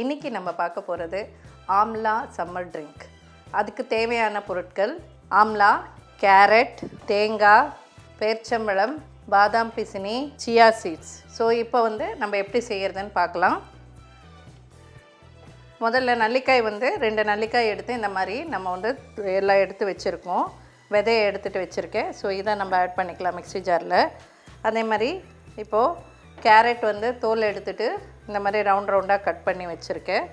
இன்றைக்கி நம்ம பார்க்க போகிறது ஆம்லா சம்மர் ட்ரிங்க் அதுக்கு தேவையான பொருட்கள் ஆம்லா கேரட் தேங்காய் பேர்ச்சம்பழம் பாதாம் பிசினி சியா சீட்ஸ் ஸோ இப்போ வந்து நம்ம எப்படி செய்கிறதுன்னு பார்க்கலாம். முதல்ல நல்லிக்காய் வந்து ரெண்டு நல்லிக்காய் எடுத்து இந்த மாதிரி நம்ம வந்து எல்லாம் எடுத்து வச்சுருக்கோம். விதையை எடுத்துகிட்டு வச்சுருக்கேன். ஸோ இதை நம்ம ஆட் பண்ணிக்கலாம் மிக்ஸி ஜாரில். அதே மாதிரி இப்போது கேரட் வந்து தோல் எடுத்துட்டு இந்த மாதிரி ரவுண்ட் ரவுண்டாக கட் பண்ணி வச்சுருக்கேன்.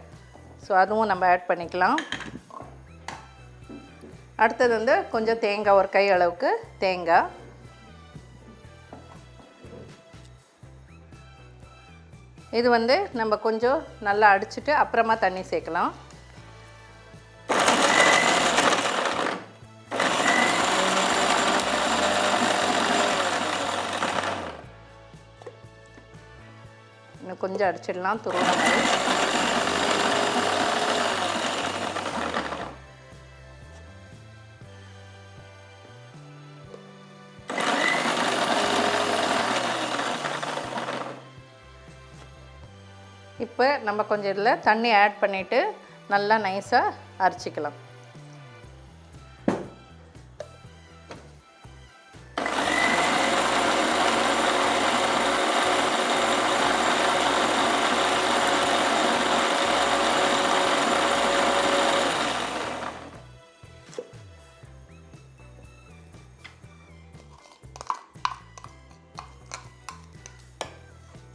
ஸோ அதுவும் நம்ம ஆட் பண்ணிக்கலாம். அடுத்தது வந்து கொஞ்சம் தேங்காய் ஒரு கை அளவுக்கு தேங்காய். இது வந்து நம்ம கொஞ்சம் நல்லா அடிச்சுட்டு அப்புறமா தண்ணி சேர்க்கலாம். கொஞ்சம் அடிச்சிடலாம் துருவன மாதிரி இப்போ நம்ம கொஞ்சம் இதில் தண்ணி ஆட் பண்ணிவிட்டு நல்லா நைஸாக அரைச்சிக்கலாம்.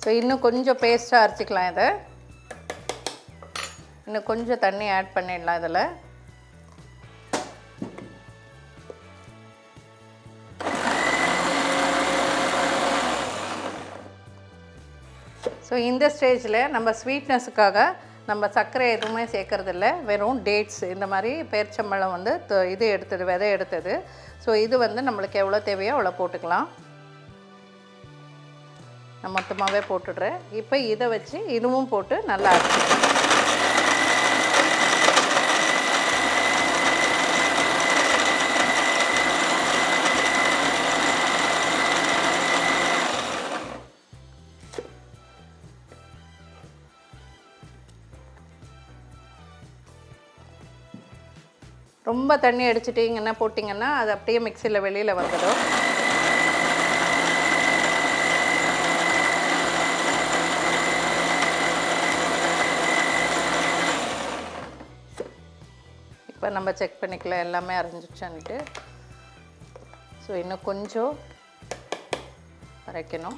ஸோ இன்னும் கொஞ்சம் பேஸ்ட்டாக அரைச்சிக்கலாம் இதை. இன்னும் கொஞ்சம் தண்ணி ஆட் பண்ணிடலாம் இதில். ஸோ இந்த ஸ்டேஜில் நம்ம ஸ்வீட்னஸுக்காக நம்ம சர்க்கரை எதுவுமே சேர்க்குறதில்ல. வெறும் டேட்ஸ் இந்த மாதிரி பேர்ச்சம்பழம் வந்து இது எடுத்தது விதை எடுத்தது. ஸோ இது வந்து நம்மளுக்கு எவ்வளோ தேவையோ அவ்வளோ போட்டுக்கலாம். நான் மொத்தமாகவே போட்டுடுறேன். இப்போ இதை வச்சு இதுவும் போட்டு நல்லா ரொம்ப தண்ணி அடிச்சிட்டிங்கன்னா போட்டிங்கன்னா அது அப்படியே மிக்சியில் வெளியில் வந்துடும். இப்போ நம்ம செக் பண்ணிக்கலாம் எல்லாமே அரைஞ்சிச்சான்ட்டு ஸோ இன்னும் கொஞ்சம் அரைக்கணும்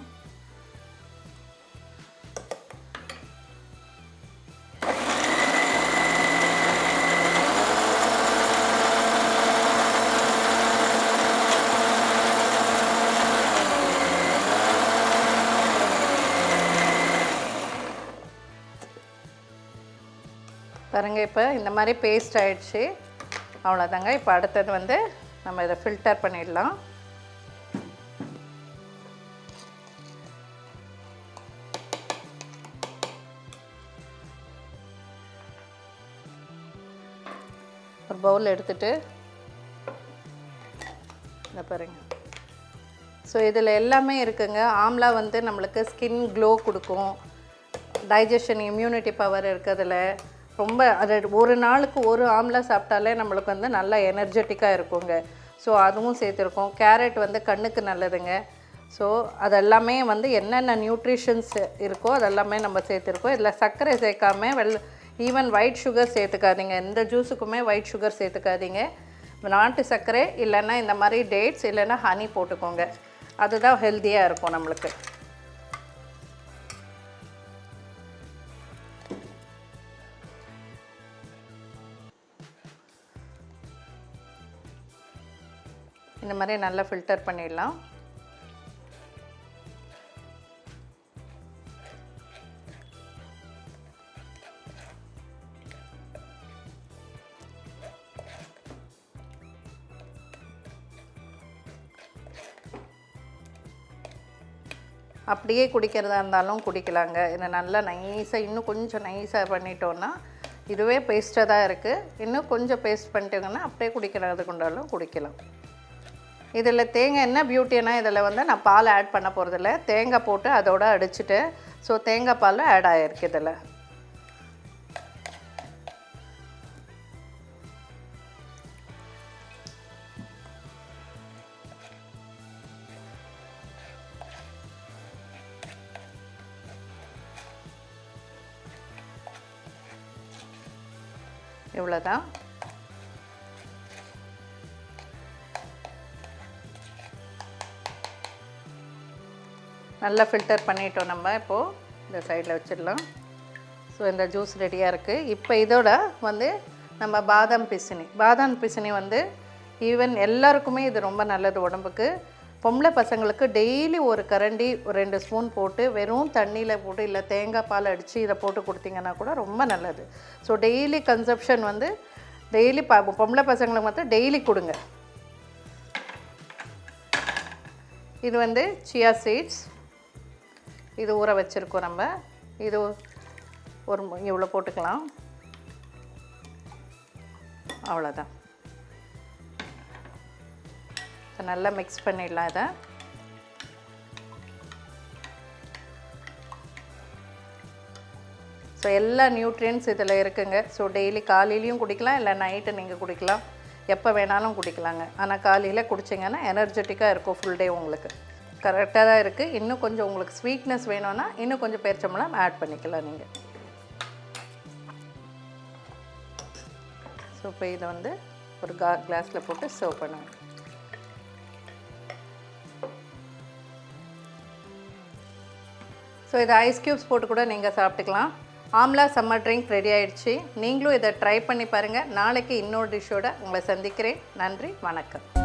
பாருங்கள் இப்போ இந்த மாதிரி பேஸ்ட் ஆயிடுச்சு. அவ்வளோதாங்க இப்போ அடுத்தது வந்து நம்ம இதை ஃபில்டர் பண்ணிடலாம். ஒரு பவுல் எடுத்துட்டு இந்த பாருங்க. ஸோ இதில் எல்லாமே இருக்குங்க. ஆம்லா வந்து நம்மளுக்கு ஸ்கின் க்ளோ கொடுக்கும். டைஜஷன் இம்யூனிட்டி பவர் இருக்கிறதுல. ரொம்ப அது ஒரு நாளுக்கு ஒரு ஆம்லா சாப்பிட்டாலே நம்மளுக்கு வந்து நல்லா எனர்ஜெட்டிக்காக இருக்குங்க. ஸோ அதுவும் சேர்த்துருக்கோம். கேரட் வந்து கண்ணுக்கு நல்லதுங்க. ஸோ அதெல்லாமே வந்து என்னென்ன நியூட்ரிஷன்ஸ் இருக்கோ அதெல்லாமே நம்ம சேர்த்துருக்கோம். இதில் சர்க்கரை சேர்க்காம வெல் ஈவன் ஒயிட் சுகர் சேர்த்துக்காதீங்க. எந்த ஜூஸுக்குமே ஒயிட் சுகர் சேர்த்துக்காதீங்க. நாட்டு சர்க்கரை இல்லைன்னா இந்த மாதிரி டேட்ஸ் இல்லைன்னா ஹனி போட்டுக்கோங்க. அதுதான் ஹெல்த்தியாக இருக்கும் நம்மளுக்கு. இந்த மாதிரி நல்லா ஃபில்டர் பண்ணிடலாம். அப்படியே குடிக்கிறதா இருந்தாலும் குடிக்கலாங்க. இதை நல்லா நைஸாக இன்னும் கொஞ்சம் நைஸாக பண்ணிட்டோன்னா இதுவே பேஸ்ட்டாக தான் இருக்குது இன்னும் கொஞ்சம் பேஸ்ட் பண்ணிட்டோங்கன்னா அப்படியே குடிக்கிறதுக்கு கொண்டாலும் குடிக்கலாம். இதில் தேங்காய் என்ன பியூட்டினா இதில் வந்து நான் பால் ஆட் பண்ண போகிறதில்ல தேங்காய் போட்டு அதோடு அடிச்சுட்டு ஸோ தேங்காய் பால் ஆட் ஆகிருக்கு இதில். இவ்வளோதான் நல்லா ஃபில்டர் பண்ணிட்டோம் நம்ம. இப்போது இந்த சைடில் வச்சிடலாம். ஸோ இந்த ஜூஸ் ரெடியாக இருக்குது இப்போ இதோட வந்து நம்ம பாதாம் பிசினி. பாதாம் பிசினி வந்து ஈவன் எல்லாருக்குமே இது ரொம்ப நல்லது உடம்புக்கு. பொம்பளை பசங்களுக்கு டெய்லி ஒரு கரண்டி ஒரு ரெண்டு ஸ்பூன் போட்டு வெறும் தண்ணியில் போட்டு இல்லை தேங்காய் பால் அடித்து இதை போட்டு கொடுத்தீங்கன்னா கூட ரொம்ப நல்லது. ஸோ டெய்லி கன்சப்ஷன் வந்து டெய்லி ப பொம்பளை பசங்களுக்கு மட்டும் டெய்லி கொடுங்க. இது வந்து சியா சீட்ஸ் இது ஊற வச்சுருக்கோம் நம்ம. இது ஒரு இவ்வளோ போட்டுக்கலாம். அவ்வளோதான். இப்போ நல்லா மிக்ஸ் பண்ணிடலாம் இதை. ஸோ எல்லா நியூட்ரியன்ஸ் இதில் இருக்குங்க. ஸோ டெய்லி காலையிலையும் குடிக்கலாம் இல்லை நைட்டு நீங்கள் குடிக்கலாம். எப்போ வேணாலும் குடிக்கலாங்க. ஆனால் காலையில் குடிச்சிங்கன்னா எனர்ஜெட்டிக்காக இருக்கும் ஃபுல் டே உங்களுக்கு. கரெக்டாக தான் இருக்குது இன்னும் கொஞ்சம் உங்களுக்கு ஸ்வீட்னஸ் வேணும்னா இன்னும் கொஞ்சம் பேரிச்சம்பழம் ஆட் பண்ணிக்கலாம் நீங்கள் ஸோ இப்போ இதை வந்து ஒரு கா கிளாஸில் போட்டு சர்வ் பண்ணுவேன் ஸோ இதை ஐஸ் க்யூப்ஸ் போட்டு கூட நீங்கள் சாப்பிட்டுக்கலாம். ஆம்லா சம்மர் ட்ரிங்க் ரெடி ஆயிடுச்சு. நீங்களும் இதை ட்ரை பண்ணி பாருங்கள் நாளைக்கு இன்னொரு டிஷ்ஷோட உங்களை சந்திக்கிறேன். நன்றி வணக்கம்.